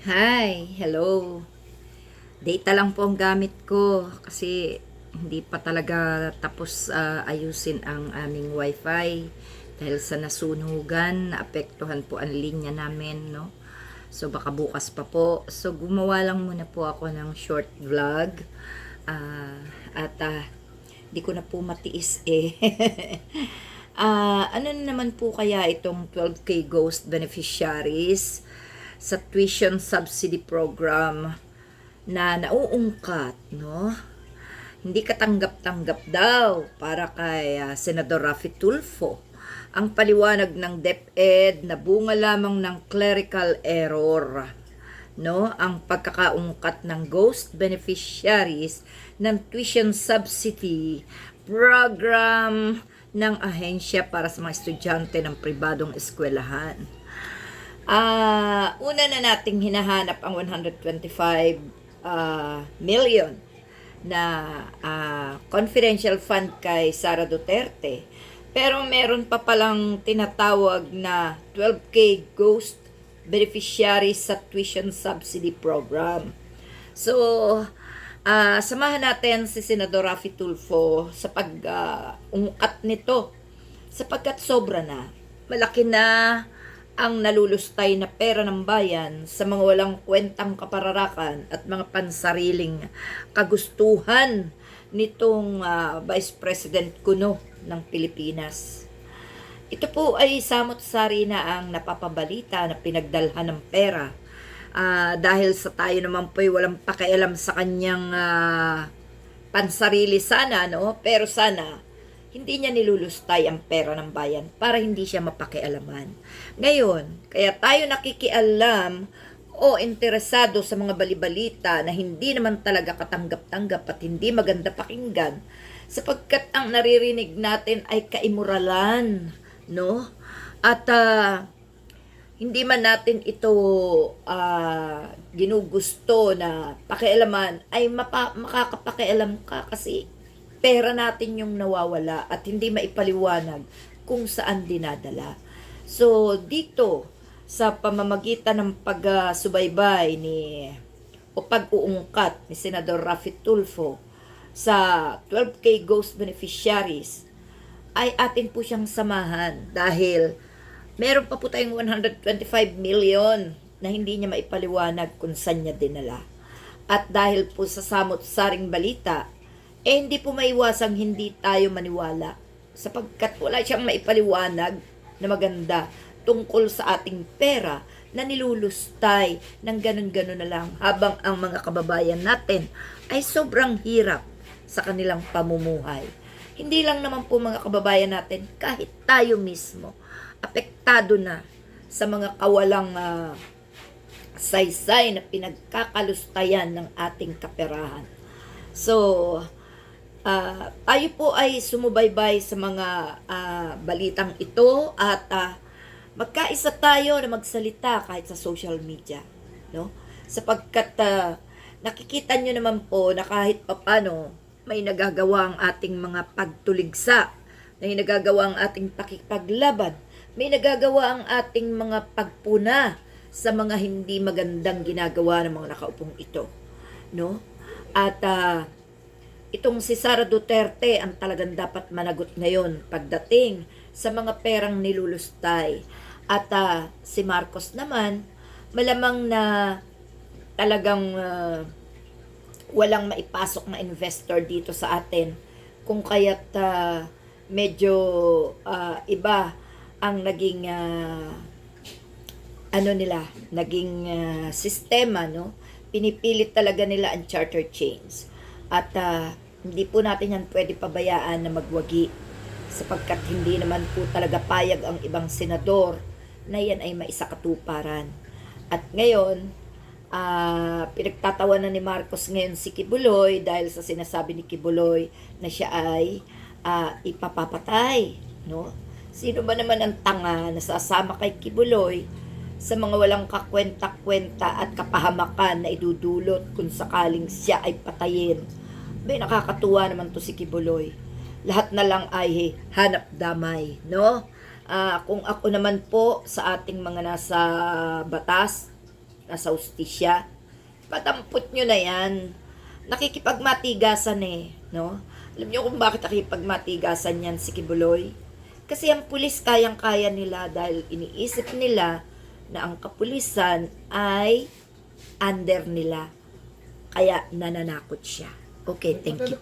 Hi, hello. Data lang po ang gamit ko kasi hindi pa talaga tapos ah, ayusin ang aming wifi dahil sa nasunugan, naapektuhan po ang linya namin, no? So baka bukas pa po. So gumawa lang muna po ako ng short vlog. Ah, at ah, di ko na po matiis eh. Ah, ano na naman po kaya itong 12K Ghost beneficiaries sa tuition subsidy program na nauungkat, no? Hindi katanggap-tanggap daw para kay ah, Senador Rafi Tulfo ang paliwanag ng DepEd na bunga lamang ng clerical error no ang pagkakaungkat ng ghost beneficiaries ng tuition subsidy program ng ahensya para sa mga estudyante ng pribadong eskwelahan. Ah, una na nating hinahanap ang 125 ah, million na ah, confidential fund kay Sara Duterte. Pero meron pa palang tinatawag na 12K ghost beneficiaries sa tuition subsidy program. So, ah samahan natin si Senador Rafi Tulfo sa pag-ungkat nito sapagkat sobra na. Malaki na ang nalulustay na pera ng bayan sa mga walang kwentang kapararakan at mga pansariling kagustuhan nitong ah, Vice President Kuno ng Pilipinas. Ito po ay samot-sari na ang napapabalita na pinagdalhan ng pera Ah, dahil sa tayo naman po ay walang pakialam sa kanyang ah, pansarili sana, no? Pero sana, hindi niya nilulustay ang pera ng bayan para hindi siya mapakialaman. Ngayon, kaya tayo nakikialam o interesado sa mga balibalita na hindi naman talaga katanggap-tanggap at hindi maganda pakinggan sapagkat ang naririnig natin ay kaimuralan, no? At ah, hindi man natin ito ah, ginugusto na pakialaman, ay mapa, makakapakialam ka kasi pera natin yung nawawala at hindi maipaliwanag kung saan dinadala. So, dito, sa pamamagitan ng pagsubaybay ni o pag-uungkat ni Senador Rafi Tulfo sa 12K Ghost Beneficiaries, ay atin po siyang samahan dahil meron pa po tayong 125 million na hindi niya maipaliwanag kung saan niya dinala. At dahil po sa samot-saring balita, eh hindi po maiwasang hindi tayo maniwala sapagkat wala siyang maipaliwanag na maganda tungkol sa ating pera na nilulustay ng ganun-ganun na lang habang ang mga kababayan natin ay sobrang hirap sa kanilang pamumuhay. Hindi lang naman po mga kababayan natin, kahit tayo mismo, apektado na sa mga kawalang ah, saysay na pinagkakalustayan ng ating kaperahan. So, ah, tayo po ay sumubaybay sa mga ah, balitang ito at ah, magkaisa tayo na magsalita kahit sa social media, no? Sapagkat ah, nakikita nyo naman po na kahit papano may nagagawa ang ating mga pagtuligsa, may nagagawa ang ating pakipaglaban, may nagagawa ang ating mga pagpuna sa mga hindi magandang ginagawa ng mga nakaupong ito, no? At ah, itong si Sara Duterte ang talagang dapat managot ngayon pagdating sa mga perang nilulustay. At ah, si Marcos naman, malamang na talagang ah, walang maipasok na investor dito sa atin. Kung kaya't ah, medyo ah, iba ang naging ah, ano nila, naging ah, sistema, no? Pinipilit talaga nila ang charter chains. At ah, hindi po natin yan pwede pabayaan na magwagi sapagkat hindi naman po talaga payag ang ibang senador na yan ay maisakatuparan. At ngayon, ah pinagtatawanan ni Marcos ngayon si Kibuloy dahil sa sinasabi ni Kibuloy na siya ay ah, ipapapatay. No? Sino ba naman ang tanga na sasama kay Kibuloy sa mga walang kakwenta-kwenta at kapahamakan na idudulot kung sakaling siya ay patayin. May nakakatuwa naman to si Kibuloy. Lahat na lang ay hanap damay, no? Uh, kung ako naman po sa ating mga nasa batas, nasa ustisya, patampot nyo na yan. Nakikipagmatigasan eh, no? Alam nyo kung bakit nakikipagmatigasan yan si Kibuloy? Kasi ang pulis kayang-kaya nila dahil iniisip nila na ang kapulisan ay under nila. Kaya nananakot siya. Okay, thank you.